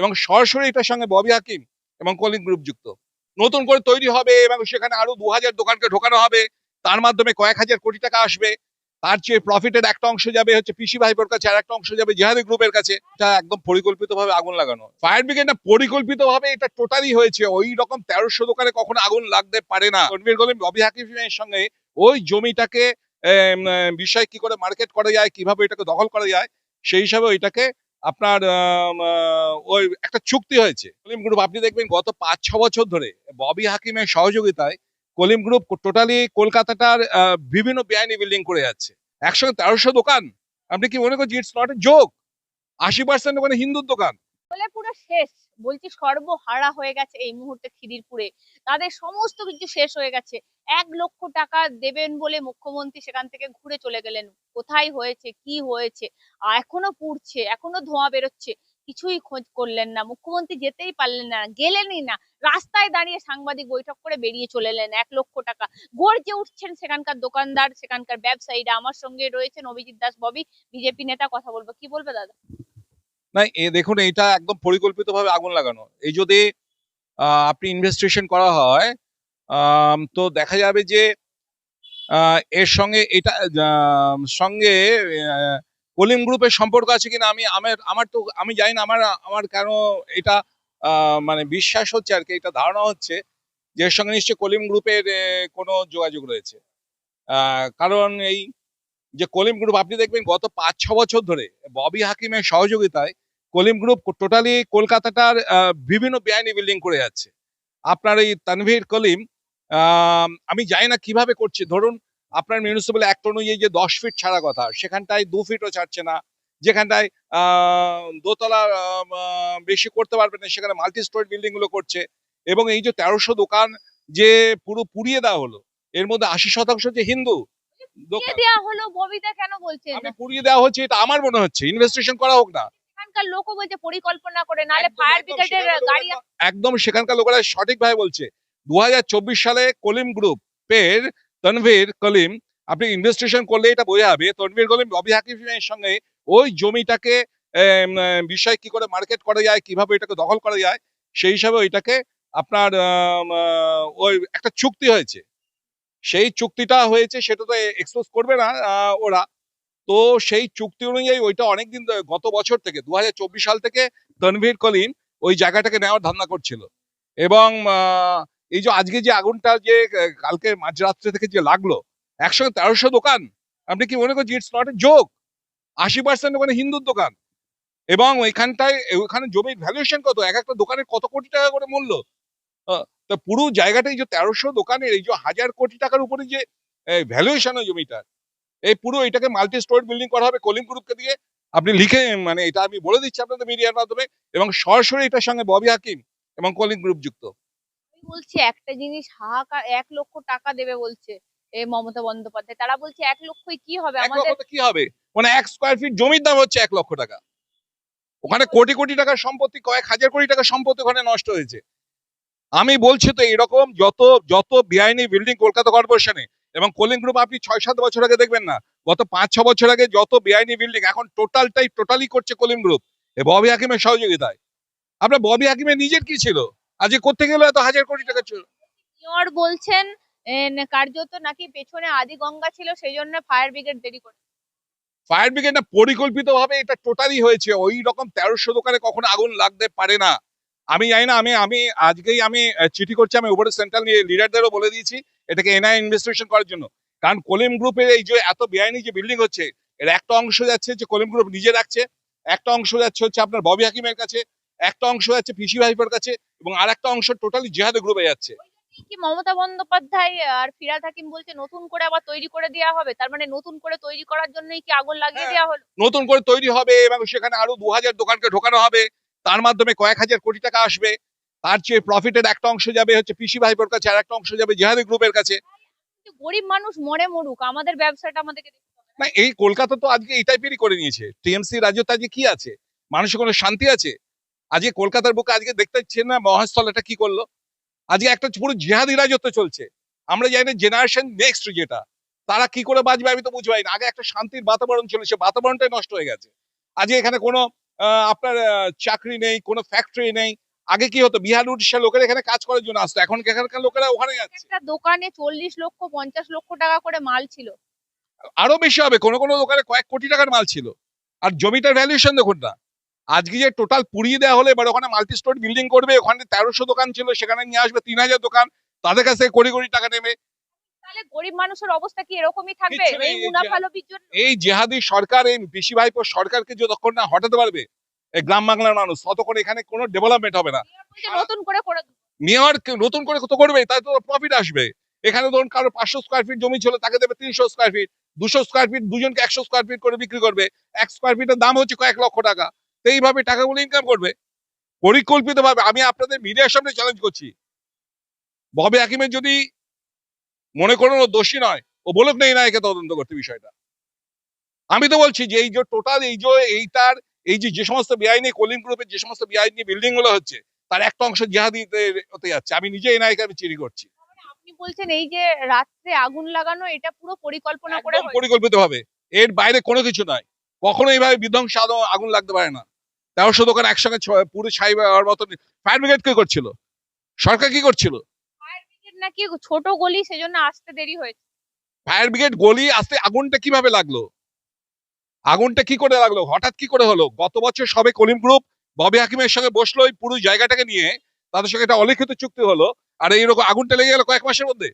এবং সরাসরি এটার সঙ্গে ববি হাকিম এবং কলিং গ্রুপ যুক্ত। নতুন করে তৈরি হবে এবং সেখানে আরও দু হাজার দোকানকে ঢোকানো হবে। তার মাধ্যমে কয়েক হাজার কোটি টাকা আসবে। তার চেয়ে প্রফিটের একটা অংশ যাবে হচ্ছে পিসি ভাইপোর কাছে, আর একটা অংশ যাবে জিহাদি গ্রুপের কাছে এটা একদম পরিকল্পিতভাবে আগুন লাগানো। ফায়ার ব্রিগেড না পরিকল্পিতভাবে এটা টোটালি হয়েছে। ওই রকম তেরোশো দোকানে কখনো আগুন লাগতে পারে না। রণবীর গলিম রবি হাকিমের সঙ্গে ওই জমিটাকে বিষয় কি করে মার্কেট করা যায়, কীভাবে এটাকে দখল করা যায়, সেই হিসাবে ওইটাকে আপনার ওই একটা চুক্তি হয়েছে। কলিম গ্রুপ আপনি দেখবেন গত পাঁচ, ছ বছর ধরে ববি হাকিমের সহযোগিতায় কলিম গ্রুপ টোটালি কলকাতাটার বিভিন্ন বেআইনি বিল্ডিং করে যাচ্ছে। একসঙ্গে তেরোশো দোকান। আপনি কি মনে করছেন ইটস নট এ জোক আশি পার্সেন্ট ওখানে হিন্দুর দোকান। পুরো শেষ। বলছি সর্বহারা হয়ে গেছে এই মুহূর্তে খিদিরপুরে। তাদের সমস্ত কিছু শেষ হয়ে গেছে। এক লক্ষ টাকা দেবেন বলে মুখ্যমন্ত্রী সেখান থেকে ঘুরে চলে গেলেন। কোথায় হয়েছে? কি হয়েছে? এখনও পুড়ছে, এখনও ধোঁয়া বেরোচ্ছে। কিছুই খোঁজ করলেন না। মুখ্যমন্ত্রী যেতেই পারলেন না, গেলেনই না। রাস্তায় দাঁড়িয়ে সাংবাদিক বৈঠক করে বেরিয়ে চলে এলেন এক লক্ষ টাকা। গর্জে উঠছেন সেখানকার দোকানদার, সেখানকার ব্যবসায়ীরা। আমার সঙ্গে রয়েছেন অভিজিৎ দাস ববি, বিজেপি নেতা। কথা বলব। কি বলবে দাদা? না দেখুন, এটা একদম পরিকল্পিতভাবে আগুন লাগানো। এই যদি আপনি ইনভেস্টিগেশন করা হয় তো দেখা যাবে যে এর সঙ্গে এটা সঙ্গে কলিম গ্রুপের সম্পর্ক আছে কিনা, আমি, আমার আমার তো, আমি জানি না, আমার আমার কেন এটা মানে বিশ্বাস হচ্ছে আর কি, এটা ধারণা হচ্ছে যে এর সঙ্গে নিশ্চয়ই কলিম গ্রুপের কোনো যোগাযোগ রয়েছে। কারণ এই যে কলিম গ্রুপ আপনি দেখবেন গত পাঁচ ছ বছর ধরে ববি হাকিমের সহযোগিতায় কলিম গ্রুপ টোটালি কলকাতাটার বিভিন্ন বেআইনি বিল্ডিং করে যাচ্ছে। আপনার এই তানভীর কলিম আম, জানি না কীভাবে করছে। ধরুন আপনার মিউনিসিপ্যাল অ্যাক্ট অনুযায়ী যে দশ ফিট ছাড়া কথা সেখানটায় দু ফিটও ছাড়ছে না। যেখানটায় দোতলা বেশি করতে পারবে না সেখানে মাল্টি স্টোরি বিল্ডিংগুলো করছে। এবং এই যে তেরোশো দোকান যে পুরো পুড়িয়ে দেওয়া হলো এর মধ্যে আশি শতাংশ যে হিন্দু দোকান। দেওয়া হলো ববিতা কেন বলছেন? আমি পুড়িয়ে দেওয়া হচ্ছে এটা আমার মনে হচ্ছে। ইনভেস্টিগেশন করা হোক না। সেখানকার লোকও বলছে পরিকল্পনা করে নালে একদম, ফায়ার ব্রিগেডের সেখানকার গাড়ি লোকেরা- একদম সেখানকার লোকেরা সঠিকভাবে বলছে। দু হাজার চব্বিশ সালে কলিম গ্রুপের তনভীর কলিম আপনি ইনভেস্টিগেশন করলে এটা বোঝা যাবে তনভীর কলিম রবি হাকিমের সঙ্গে ওই জমিটাকে বিষয় কি করে মার্কেট করা যায় কীভাবে এটাকে দখল করা যায় সেই হিসাবে ওইটাকে আপনার ওই একটা চুক্তি হয়েছে। সেই চুক্তিটা হয়েছে, সেটা তো এক্সপোজ করবে না ওরা। তো সেই চুক্তি অনুযায়ী ওইটা অনেকদিন গত বছর থেকে, দুহাজার চব্বিশ সাল থেকে তনভীর কলিন ওই জায়গাটাকে নেওয়ার ধান্দা করছিল। এবং এই যে আজকে যে আগুনটা যে কালকে মাঝরাত্রে থেকে যে লাগল, একসঙ্গে তেরোশো দোকান। আপনি কি মনে করছেন ইটস নট এ জোক আশি পার্সেন্ট ওখানে হিন্দুর দোকান। এবং ওইখানটায়, ওইখানে জমির ভ্যালুয়েশন কত? এক একটা দোকানের কত কোটি টাকা করে মূল্য? তা পুরো জায়গাটাই যে তেরোশো দোকানের এই যে হাজার কোটি টাকার উপরে যে ভ্যালুয়েশন ওই জমিটার এই পুরো এটাকে মাল্টি স্টোরি বিল্ডিং করা হবে কলিম গ্রুপকে দিয়ে। আপনি লিখে মানে এটা আমি বলে দিচ্ছি আপনাদের মিডিয়ার মাধ্যমে এবং সরাসরি এটার সঙ্গে ববি হাকিম এবং কলিং গ্রুপ যুক্ত। বলছি একটা জিনিস হাহাকার এক লক্ষ টাকা দেবে বলছে এ মমতা বন্দ্যোপাধ্যায়। তারা বলছে এক লক্ষই কি হবে? আমাদের কি হবে? মানে এক স্কোয়ার ফিট জমির দাম হচ্ছে এক লক্ষ টাকা। ওখানে কোটি কোটি টাকার সম্পত্তি কয়েক হাজার কোটি টাকার সম্পত্তি ওখানে নষ্ট হয়েছে। আমি বলছি তো এরকম যত যত বেআইনি বিল্ডিং কলকাতা কর্পোরেশনে এবং কলিং গ্রুপ আপনি ছয় সাত বছর আগে দেখবেন না গত পাঁচ ছ বছর আগে যত বেআইনি বিল্ডিং এখন টোটালটাই টোটালি করছে কলিং গ্রুপ ববি হাকিমের সহযোগিতায়। আপনার ববি হাকিমের নিজের কি ছিল? আজকে করতে গেলে এত হাজার কোটি টাকা ছিল। বলছেন এ, কার্যত নাকি পেছনে আদি গঙ্গা ছিল সেই জন্য ফায়ার ব্রিগেড দেরি করে। ফায়ার ব্রিগেড না পরিকল্পিতভাবে এটা টোটালি হয়েছে ওই রকম তেরোশো দোকানে কখনো আগুন লাগতে পারে না। আমি জানি না আমি আমি আজকেই আমি চিঠি করছি আমি উপরে সেন্ট্রাল লিডারদেরও বলে দিয়েছি এটাকে এনআই ইনভেস্টিগেশন করার জন্য কারণ কলিম গ্রুপের এই যে এত বেআইনি যে বিল্ডিং হচ্ছে এর একটা অংশ যাচ্ছে যে কলিম গ্রুপ নিজে রাখছে একটা অংশ যাচ্ছে হচ্ছে আপনার ববি হাকিমের কাছে একটা অংশ যাচ্ছে পিসি ভাইপের কাছে এবং আর একটা অংশ টোটালি জেহাদে গ্রুপে যাচ্ছে কি মমতা বন্দ্যোপাধ্যায় আর ফিরাদ হাকিম বলছে নতুন করে আবার তৈরি করে দেওয়া হবে তার মানে নতুন করে তৈরি করার জন্যই কি আগুন লাগিয়ে হ্যাঁ। দেওয়া হলো নতুন করে তৈরি হবে এবং সেখানে আরও দু হাজার দোকানকে ঢোকানো হবে তার মাধ্যমে কয়েক হাজার কোটি টাকা আসবে। তার চেয়ে প্রফিটের একটা অংশ যাবে হচ্ছে পিসি ভাইপোর কাছে আর একটা অংশ যাবে জেহাদি গ্রুপের কাছে। গরিব মানুষ মরে মরুক আমাদের ব্যবসাটা আমাদেরকে না এই কলকাতা তো আজকে এই টাইপেরই করে নিয়েছে। টিএমসি রাজ্যতে আজকে কি আছে? মানুষের কোনো শান্তি আছে? আজকে কলকাতার বুকে আজকে দেখতে পাচ্ছেন না মহাস্থল এটা কি করল? আজকে একটা পুরো জিহাদি রাজত্ব চলছে। আমরা জানি না জেনারেশন নেক্সট যেটা। তারা কি করে বাঁচবে আমি তো বুঝবাই না। আগে একটা শান্তির বাতাবরণ ছিল সে বাতাবরণটাই নষ্ট হয়ে গেছে। আজকে এখানে কোনো আপনার চাকরি নেই কোনো ফ্যাক্টরি নেই। আগে কি হতো? বিহার উড়িষ্যার লোকেরা এখানে কাজ করার জন্য আসতো। এখন এখানকার লোকেরা ওখানে যাচ্ছে। একটা দোকানে চল্লিশ লক্ষ পঞ্চাশ লক্ষ টাকা করে মাল ছিল। আরও বেশি হবে। কোনো কোনো দোকানে কয়েক কোটি টাকার মাল ছিল। আর জমিটার ভ্যালুয়েশন দেখুন না। আজকে যে টোটাল পুড়িয়ে দেওয়া হলে এবার ওখানে মাল্টি স্টোর বিল্ডিং করবে ওখানে তেরোশো দোকান ছিল সেখানে নিয়ে আসবে তিন হাজার দোকান। তাদের কাছে কোটি কোটি টাকা নেবে। তাহলে গরিব মানুষের অবস্থা কি এরকমই থাকবে? এই মুনাফা লোভীর জন্য? এই জেহাদি সরকার এই ভাইপো সরকারকে যতক্ষণ না হটাতে পারবে? এই গ্রাম বাংলার মানুষ ততক্ষণ এখানে কোনো ডেভেলপমেন্ট হবে না। নতুন করে করে। মেয়র নতুন করে তো করবে তাই তো প্রফিট আসবে। এখানে ধরুন কারও পাঁচশো স্কোয়ার ফিট জমি ছিল তাকে দেবে তিনশো স্কোয়ার ফিট দুশো স্কোয়ার ফিট দুজনকে একশো স্কোয়ার ফিট করে বিক্রি করবে। এক স্কোয়ার ফিটের দাম হচ্ছে কয়েক লক্ষ টাকা। তো এইভাবে টাকাগুলো ইনকাম করবে। পরিকল্পিত ভাবে আমি আপনাদের মিডিয়ার সামনে চ্যালেঞ্জ করছি। ববে হাকিমের যদি মনে করেন ও দোষী নয় ও বলুক নেই না একে তদন্ত করতে বিষয়টা। আমি তো বলছি যে এই যে টোটাল এই যে এইটার এই যে যে সমস্ত বেআইনি কলিম গ্রুপের যে সমস্ত বেআইনি বিল্ডিংগুলো হচ্ছে তার একটা অংশ জেহাদিতে হতে যাচ্ছে। আমি নিজে এই নায়িকা আমি চিরি করছি। মানে আপনি বলছেন এই যে রাত্রে আগুন লাগানো এটা পুরো পরিকল্পনা করে পরিকল্পিত ভাবে এর বাইরে কোনো কিছু নয়। কখনো এইভাবে বিধ্বংস আগুন লাগতে পারে না। তেরোশো দোকান একসঙ্গে ছ- পুরো ছাই হওয়ার মতো ফায়ার ব্রিগেড কি করছিল? সরকার কি করছিল? নাকি ছোট গলি সেজন্য আসতে দেরি হয়েছে? ফায়ার ব্রিগেড গলি আসতে আগুনটা কীভাবে লাগল? আগুনটা কি করে লাগল? হঠাৎ কি করে হলো? গত বছর সবে কলিম গ্রুপ ববি হাকিমের সঙ্গে বসল ওই পুরো জায়গাটাকে নিয়ে। তাদের সঙ্গে একটা অলিখিত চুক্তি হলো। আর এইরকম আগুনটা লেগে গেল কয়েক মাসের মধ্যে।